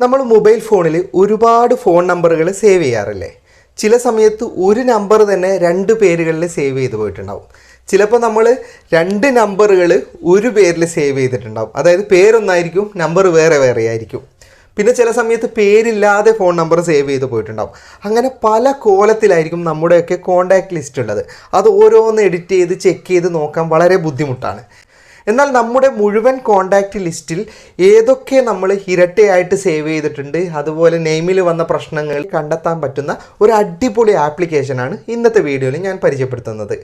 നമ്മൾ മൊബൈൽ ഫോണിൽ ഒരുപാട് ഫോൺ നമ്പറുകൾ സേവ് ചെയ്യാറില്ലേ? ചില സമയത്ത് ഒരു നമ്പർ തന്നെ രണ്ട് പേരുകളിൽ സേവ് ചെയ്ത് പോയിട്ടുണ്ടാവും. ചിലപ്പോൾ നമ്മൾ രണ്ട് നമ്പറുകൾ ഒരു പേരിൽ സേവ് ചെയ്തിട്ടുണ്ടാവും. അതായത് പേരൊന്നായിരിക്കും നമ്പർ വേറെ വേറെ ആയിരിക്കും. പിന്നെ ചില സമയത്ത് പേരില്ലാതെ ഫോൺ നമ്പർ സേവ് ചെയ്ത് പോയിട്ടുണ്ടാവും. അങ്ങനെ പല കോലത്തിലായിരിക്കും നമ്മുടെയൊക്കെ കോണ്ടാക്ട് ലിസ്റ്റ് ഉള്ളത്. അത് ഓരോന്ന് എഡിറ്റ് ചെയ്ത് ചെക്ക് ചെയ്ത് നോക്കാൻ വളരെ ബുദ്ധിമുട്ടാണ്. എന്നാൽ നമ്മുടെ മുഴുവൻ കോണ്ടാക്റ്റ് ലിസ്റ്റിൽ ഏതൊക്കെ നമ്മൾ ഇരട്ടയായിട്ട് സേവ് ചെയ്തിട്ടുണ്ട് അതുപോലെ നെയിമിൽ വന്ന പ്രശ്നങ്ങൾ കണ്ടെത്താൻ പറ്റുന്ന ഒരു അടിപൊളി ആപ്ലിക്കേഷനാണ് ഇന്നത്തെ വീഡിയോയിൽ ഞാൻ പരിചയപ്പെടുത്തുന്നത്.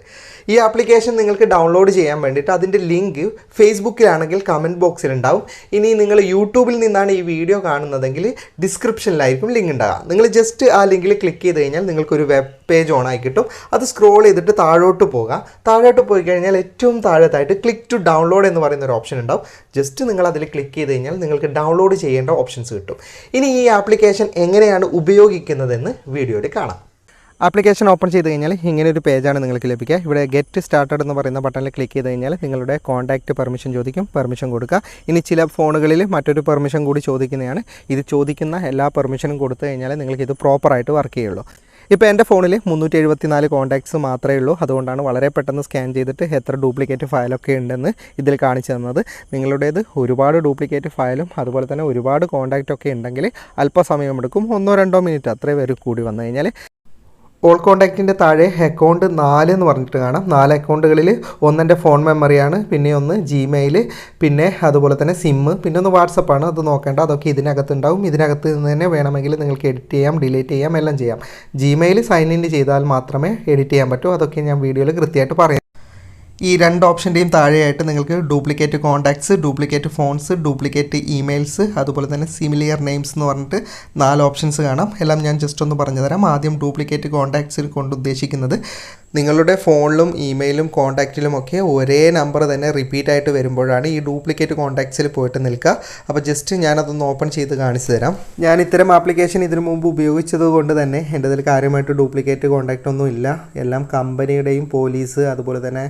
ഈ ആപ്ലിക്കേഷൻ നിങ്ങൾക്ക് ഡൗൺലോഡ് ചെയ്യാൻ വേണ്ടിയിട്ട് അതിന്റെ ലിങ്ക് ഫേസ്ബുക്കിലാണെങ്കിൽ കമന്റ് ബോക്സിൽ ഉണ്ടാവും. ഇനി നിങ്ങൾ യൂട്യൂബിൽ നിന്നാണ് ഈ വീഡിയോ കാണുന്നതെങ്കിൽ ഡിസ്ക്രിപ്ഷനിലായിരിക്കും ലിങ്ക് ഉണ്ടാകുക നിങ്ങൾ ജസ്റ്റ് ആ ലിങ്കിൽ ക്ലിക്ക് ചെയ്ത് കഴിഞ്ഞാൽ നിങ്ങൾക്കൊരു വെബ് പേജ് ഓൺ ആയി കിട്ടും. അത് സ്ക്രോൾ ചെയ്തിട്ട് താഴോട്ട് പോകാം. താഴോട്ട് പോയി കഴിഞ്ഞാൽ ഏറ്റവും താഴത്തായിട്ട് ക്ലിക്ക് ടു ഡൗൺലോഡ് എന്ന് പറയുന്ന ഒരു ഓപ്ഷൻ ഉണ്ടാവും. ജസ്റ്റ് നിങ്ങൾ അതിൽ ക്ലിക്ക് ചെയ്ത് കഴിഞ്ഞാൽ നിങ്ങൾക്ക് ഡൗൺലോഡ് ചെയ്യേണ്ട ഓപ്ഷൻസ് കിട്ടും. ഇനി ഈ ആപ്ലിക്കേഷൻ എങ്ങനെയാണ് ഉപയോഗിക്കുന്നതെന്ന് വീഡിയോയിൽ കാണാം. ആപ്ലിക്കേഷൻ ഓപ്പൺ ചെയ്ത് കഴിഞ്ഞാൽ ഇങ്ങനെ ഒരു പേജാണ് നിങ്ങൾക്ക് ലഭിക്കുക. ഇവിടെ ഗെറ്റ് സ്റ്റാർട്ടഡ് എന്ന് പറയുന്ന ബട്ടണിൽ ക്ലിക്ക് ചെയ്ത് കഴിഞ്ഞാൽ നിങ്ങളുടെ കോൺടാക്റ്റ് പെർമിഷൻ ചോദിക്കും പെർമിഷൻ കൊടുക്കുക. ഇനി ചില ഫോണുകളിൽ മറ്റൊരു പെർമിഷൻ കൂടി ചോദിക്കുന്നതാണ്. ഇത് ചോദിക്കുന്ന എല്ലാ പെർമിഷനും കൊടുത്തു കഴിഞ്ഞാൽ നിങ്ങൾക്ക് ഇത് പ്രോപ്പറായിട്ട് വർക്ക് ചെയ്യുള്ളൂ. ഇപ്പോൾ എന്റെ ഫോണിൽ മുന്നൂറ്റി എഴുപത്തി നാല് കോൺടാക്ട്സ് മാത്രമേ ഉള്ളൂ. അതുകൊണ്ടാണ് വളരെ പെട്ടെന്ന് സ്കാൻ ചെയ്തിട്ട് എത്ര ഡ്യൂപ്ലിക്കേറ്റ് ഫയലൊക്കെ ഉണ്ടെന്ന് ഇതിൽ കാണിച്ചു തന്നത്. നിങ്ങളുടേത് ഒരുപാട് ഡ്യൂപ്ലിക്കേറ്റ് ഫയലും അതുപോലെ തന്നെ ഒരുപാട് കോൺടാക്റ്റൊക്കെ ഉണ്ടെങ്കിൽ അല്പസമയമെടുക്കും. ഒന്നോ രണ്ടോ മിനിറ്റ് അത്രേ വരെ കൂടി വന്നു കഴിഞ്ഞാൽ ഓൾ കോണ്ടാക്റ്റിന്റെ താഴെ അക്കൗണ്ട് നാല് എന്ന് പറഞ്ഞിട്ട് കാണാം. നാല് അക്കൗണ്ടുകളിൽ ഒന്നെന്റെ ഫോൺ മെമ്മറിയാണ് പിന്നെ ഒന്ന് ജിമെയിൽ പിന്നെ അതുപോലെ തന്നെ സിമ്മ് പിന്നെ ഒന്ന് വാട്സപ്പാണ് അത് നോക്കേണ്ട അതൊക്കെ ഇതിനകത്ത് ഉണ്ടാവും ഇതിനകത്ത് നിന്ന് തന്നെ വേണമെങ്കിൽ നിങ്ങൾക്ക് എഡിറ്റ് ചെയ്യാം ഡിലീറ്റ് ചെയ്യാം എല്ലാം ചെയ്യാം. ജിമെയിൽ സൈൻ ഇൻ ചെയ്താൽ മാത്രമേ എഡിറ്റ് ചെയ്യാൻ പറ്റൂ. അതൊക്കെ ഞാൻ വീഡിയോയിൽ കൃത്യമായിട്ട് പറയാം. ഈ രണ്ട് ഓപ്ഷന്റെയും താഴെയായിട്ട് നിങ്ങൾക്ക് duplicate contacts duplicate phones duplicate emails അതുപോലെ തന്നെ സിമിലിയർ നെയിംസ് എന്ന് പറഞ്ഞിട്ട് നാല് ഓപ്ഷൻസ് കാണാം. എല്ലാം ഞാൻ ജസ്റ്റ് ഒന്ന് പറഞ്ഞുതരാം ആദ്യം ഡ്യൂപ്ലിക്കേറ്റ് കോൺടാക്ട്സിൽ കൊണ്ട് ഉദ്ദേശിക്കുന്നത് നിങ്ങളുടെ ഫോണിലും ഇമെയിലും കോൺടാക്റ്റിലും ഒക്കെ ഒരേ നമ്പർ തന്നെ റിപ്പീറ്റ് ആയിട്ട് വരുമ്പോഴാണ് ഈ ഡ്യൂപ്ലിക്കേറ്റ് കോൺടാക്ട്സിൽ പോയിട്ട് നിൽക്കുക. അപ്പോൾ ജസ്റ്റ് ഞാനതൊന്ന് ഓപ്പൺ ചെയ്ത് കാണിച്ചു തരാം. ഞാൻ ഇത്തരം ആപ്ലിക്കേഷൻ ഇതിനു മുമ്പ് ഉപയോഗിച്ചത് കൊണ്ട് തന്നെ എന്റെ ഇതിൽ കാര്യമായിട്ട് ഡ്യൂപ്ലിക്കേറ്റ് കോൺടാക്റ്റ് ഒന്നും ഇല്ല. എല്ലാം കമ്പനിയുടെയും പോലീസ് അതുപോലെ തന്നെ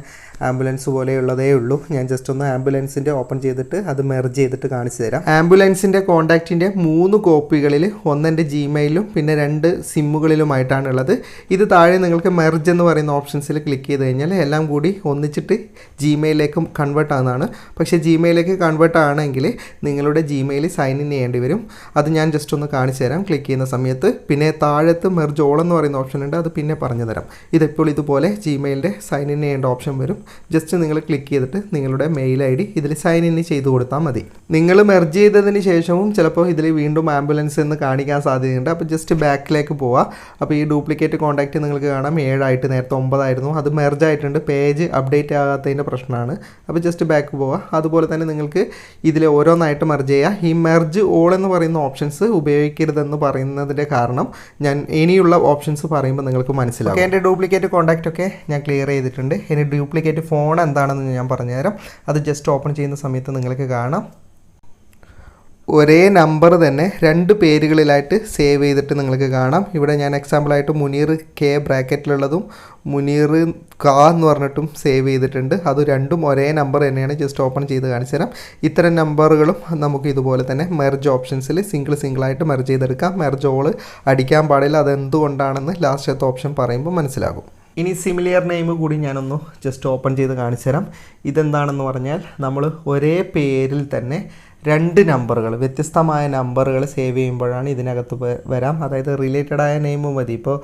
ആംബുലൻസ് പോലെയുള്ളതേ ഉള്ളൂ. ഞാൻ ജസ്റ്റ് ഒന്ന് ആംബുലൻസിന്റെ ഓപ്പൺ ചെയ്തിട്ട് അത് മെർജ് ചെയ്തിട്ട് കാണിച്ചു തരാം. ആംബുലൻസിന്റെ കോൺടാക്റ്റിന്റെ മൂന്ന് കോപ്പികളിൽ ഒന്നെന്റെ ജിമെയിലും പിന്നെ രണ്ട് സിമ്മുകളിലുമായിട്ടാണ് ഉള്ളത്. ഇത് താഴെ നിങ്ങൾക്ക് മെർജ് എന്ന് പറയുന്ന ഓപ്ഷൻസിൽ ക്ലിക്ക് ചെയ്ത് കഴിഞ്ഞാൽ എല്ലാം കൂടി ഒന്നിച്ചിട്ട് ജിമെയിലേക്ക് കൺവേർട്ട് ആകുന്നതാണ് പക്ഷേ ജിമെയിലേക്ക് കൺവേർട്ട് ആണെങ്കിൽ നിങ്ങളുടെ ജിമെയിൽ സൈൻ ഇൻ ചെയ്യേണ്ടി വരും. അത് ഞാൻ ജസ്റ്റ് ഒന്ന് കാണിച്ചു തരാം. ക്ലിക്ക് ചെയ്യുന്ന സമയത്ത് പിന്നെ താഴത്ത് മെർജ് ഓൾ എന്ന് പറയുന്ന ഓപ്ഷൻ ഉണ്ട്. അത് പിന്നെ പറഞ്ഞു തരാം. ഇതിപ്പോൾ ഇതുപോലെ ജിമെയിലിന്റെ സൈൻ ഇൻ ചെയ്യേണ്ട ഓപ്ഷൻ വരും. ജസ്റ്റ് നിങ്ങൾ ക്ലിക്ക് ചെയ്തിട്ട് നിങ്ങളുടെ മെയിൽ ഐ ഡി ഇതിൽ സൈൻ ഇൻ ചെയ്ത് കൊടുത്താൽ മതി. നിങ്ങൾ മെർജ് ചെയ്തതിന് ശേഷവും ചിലപ്പോൾ ഇതിൽ വീണ്ടും ആംബുലൻസ് എന്ന് കാണിക്കാൻ സാധ്യതയുണ്ട്. അപ്പോൾ ജസ്റ്റ് ബാക്കിലേക്ക് പോവുക അപ്പോൾ ഈ ഡ്യൂപ്ലിക്കേറ്റ് കോൺടാക്റ്റ് നിങ്ങൾക്ക് കാണാം. ഏഴായിട്ട് നേരത്തെ ഒമ്പതായിരുന്നു. അത് മെർജ് ആയിട്ടുണ്ട്. പേജ് അപ്ഡേറ്റ് ആകാത്തതിന്റെ പ്രശ്നമാണ്. അപ്പോൾ ജസ്റ്റ് ബാക്ക് പോവുക അതുപോലെ തന്നെ നിങ്ങൾക്ക് ഇതിൽ ഓരോന്നായിട്ട് മെർജ് ചെയ്യുക ഈ മെർജ് ഓൾ എന്ന് പറയുന്ന ഓപ്ഷൻസ് ഉപയോഗിക്കരുതെന്ന് പറയുന്നതിന്റെ കാരണം ഞാൻ ഇനിയുള്ള ഓപ്ഷൻസ് പറയുമ്പോൾ നിങ്ങൾക്ക് മനസ്സിലാവും. എന്റെ ഡ്യൂപ്ലിക്കേറ്റ് കോൺടാക്റ്റ് ഒക്കെ ഞാൻ ക്ലിയർ ചെയ്തിട്ടുണ്ട്. ഇനി ഡ്യൂപ്ലിക്കേറ്റ് ഫോൺ എന്താണെന്ന് ഞാൻ പറഞ്ഞുതരാം. അത് ജസ്റ്റ് ഓപ്പൺ ചെയ്യുന്ന സമയത്ത് നിങ്ങൾക്ക് കാണാം. ഒരേ നമ്പർ തന്നെ രണ്ട് പേരുകളിലായിട്ട് സേവ് ചെയ്തിട്ട് നിങ്ങൾക്ക് കാണാം. ഇവിടെ ഞാൻ എക്സാമ്പിളായിട്ട് മുനീർ കെ ബ്രാക്കറ്റിലുള്ളതും മുനീർ കാ എന്ന് പറഞ്ഞിട്ടും സേവ് ചെയ്തിട്ടുണ്ട്. അത് രണ്ടും ഒരേ നമ്പർ തന്നെയാണ്. ജസ്റ്റ് ഓപ്പൺ ചെയ്ത് കാണിച്ചു തരാം. ഇത്തരം നമ്പറുകളും നമുക്ക് ഇതുപോലെ തന്നെ മെർജ് ഓപ്ഷൻസിൽ സിംഗിൾ സിംഗിളായിട്ട് മെർജ് ചെയ്തെടുക്കാം. മെർജ് ഓൾ അടിക്കാൻ പാടില്ല. അതെന്തുകൊണ്ടാണെന്ന് ലാസ്റ്റത്തെ ഓപ്ഷൻ പറയുമ്പോൾ മനസ്സിലാകും. ഇനി സിമിലിയർ നെയിം കൂടി ഞാനൊന്ന് ജസ്റ്റ് ഓപ്പൺ ചെയ്ത് കാണിച്ചു തരാം. ഇതെന്താണെന്ന് പറഞ്ഞാൽ നമ്മൾ ഒരേ പേരിൽ തന്നെ രണ്ട് നമ്പറുകൾ വ്യത്യസ്തമായ നമ്പറുകൾ സേവ് ചെയ്യുമ്പോഴാണ് ഇതിനകത്ത് വരാം. അതായത് റിലേറ്റഡ് ആയ നെയിം മതി. ഇപ്പോൾ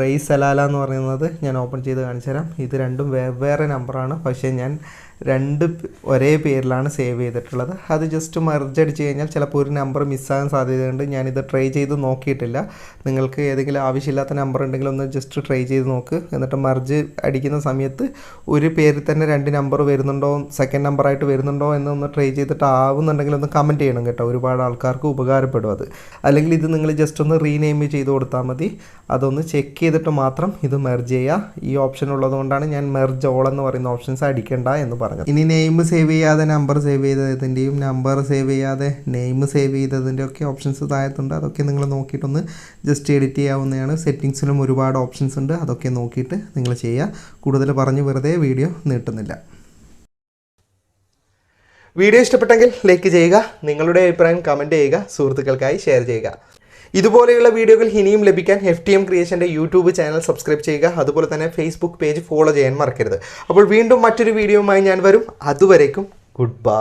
റെയ്സ് സലാല എന്ന് പറയുന്നത് ഞാൻ ഓപ്പൺ ചെയ്ത് കാണിച്ചു തരാം. ഇത് രണ്ടും വെവ്വേറെ നമ്പറാണ്. പക്ഷേ ഞാൻ രണ്ട് ഒരേ പേരിലാണ് സേവ് ചെയ്തിട്ടുള്ളത്. അത് ജസ്റ്റ് മെർജ് അടിച്ച് കഴിഞ്ഞാൽ ചിലപ്പോൾ ഒരു നമ്പർ മിസ്സാകാൻ സാധ്യതയുണ്ട്. ഞാനിത് ട്രൈ ചെയ്ത് നോക്കിയിട്ടില്ല. നിങ്ങൾക്ക് ഏതെങ്കിലും ആവശ്യമില്ലാത്ത നമ്പർ ഉണ്ടെങ്കിൽ ഒന്ന് ജസ്റ്റ് ട്രൈ ചെയ്ത് നോക്ക്. എന്നിട്ട് മെർജ് അടിക്കുന്ന സമയത്ത് ഒരു പേരിൽ തന്നെ രണ്ട് നമ്പർ വരുന്നുണ്ടോ സെക്കൻഡ് നമ്പറായിട്ട് വരുന്നുണ്ടോ എന്നൊന്ന് ട്രൈ ചെയ്തിട്ട് ആവുന്നുണ്ടെങ്കിൽ ഒന്ന് കമന്റ് ചെയ്യണം കേട്ടോ. ഒരുപാട് ആൾക്കാർക്ക് ഉപകാരപ്പെടും അത്. അല്ലെങ്കിൽ ഇത് നിങ്ങൾ ജസ്റ്റ് ഒന്ന് റീനെയിം ചെയ്ത് കൊടുത്താൽ മതി. അതൊന്ന് ചെക്ക് ചെയ്തിട്ട് മാത്രം ഇത് മെർജ് ചെയ്യുക ഈ ഓപ്ഷൻ ഉള്ളതുകൊണ്ടാണ് ഞാൻ മെർജ് ഓൾ എന്ന് പറയുന്ന ഓപ്ഷൻസ് അടിക്കേണ്ട എന്ന് പറഞ്ഞത്. ഇനി നെയിം സേവ് ചെയ്യാതെ നമ്പർ സേവ് ചെയ്തതിന്റെയും നമ്പർ സേവ് ചെയ്യാതെ നെയിം സേവ് ചെയ്തതിന്റെ ഒക്കെ ഓപ്ഷൻസ് താഴത്തുണ്ട്. അതൊക്കെ നിങ്ങൾ നോക്കിയിട്ടൊന്ന് ജസ്റ്റ് എഡിറ്റ് ചെയ്യാവുന്നതാണ്. സെറ്റിങ്സിലും ഒരുപാട് ഓപ്ഷൻസ് ഉണ്ട്. അതൊക്കെ നോക്കിയിട്ട് നിങ്ങൾ ചെയ്യുക. കൂടുതൽ പറഞ്ഞ് വെറുതെ വീഡിയോ നീട്ടുന്നില്ല. വീഡിയോ ഇഷ്ടപ്പെട്ടെങ്കിൽ ലൈക്ക് ചെയ്യുക നിങ്ങളുടെ അഭിപ്രായം കമന്റ് ചെയ്യുക സുഹൃത്തുക്കൾക്കായി ഷെയർ ചെയ്യുക. ഇതുപോലെയുള്ള വീഡിയോകൾ ഇനിയും ലഭിക്കാൻ എഫ് ടി എം ക്രിയേഷന്റെ യൂട്യൂബ് ചാനൽ സബ്സ്ക്രൈബ് ചെയ്യുക അതുപോലെ തന്നെ ഫേസ്ബുക്ക് പേജ് ഫോളോ ചെയ്യാൻ മറക്കരുത്. അപ്പോൾ വീണ്ടും മറ്റൊരു വീഡിയോയുമായി ഞാൻ വരും. അതുവരേക്കും ഗുഡ് ബൈ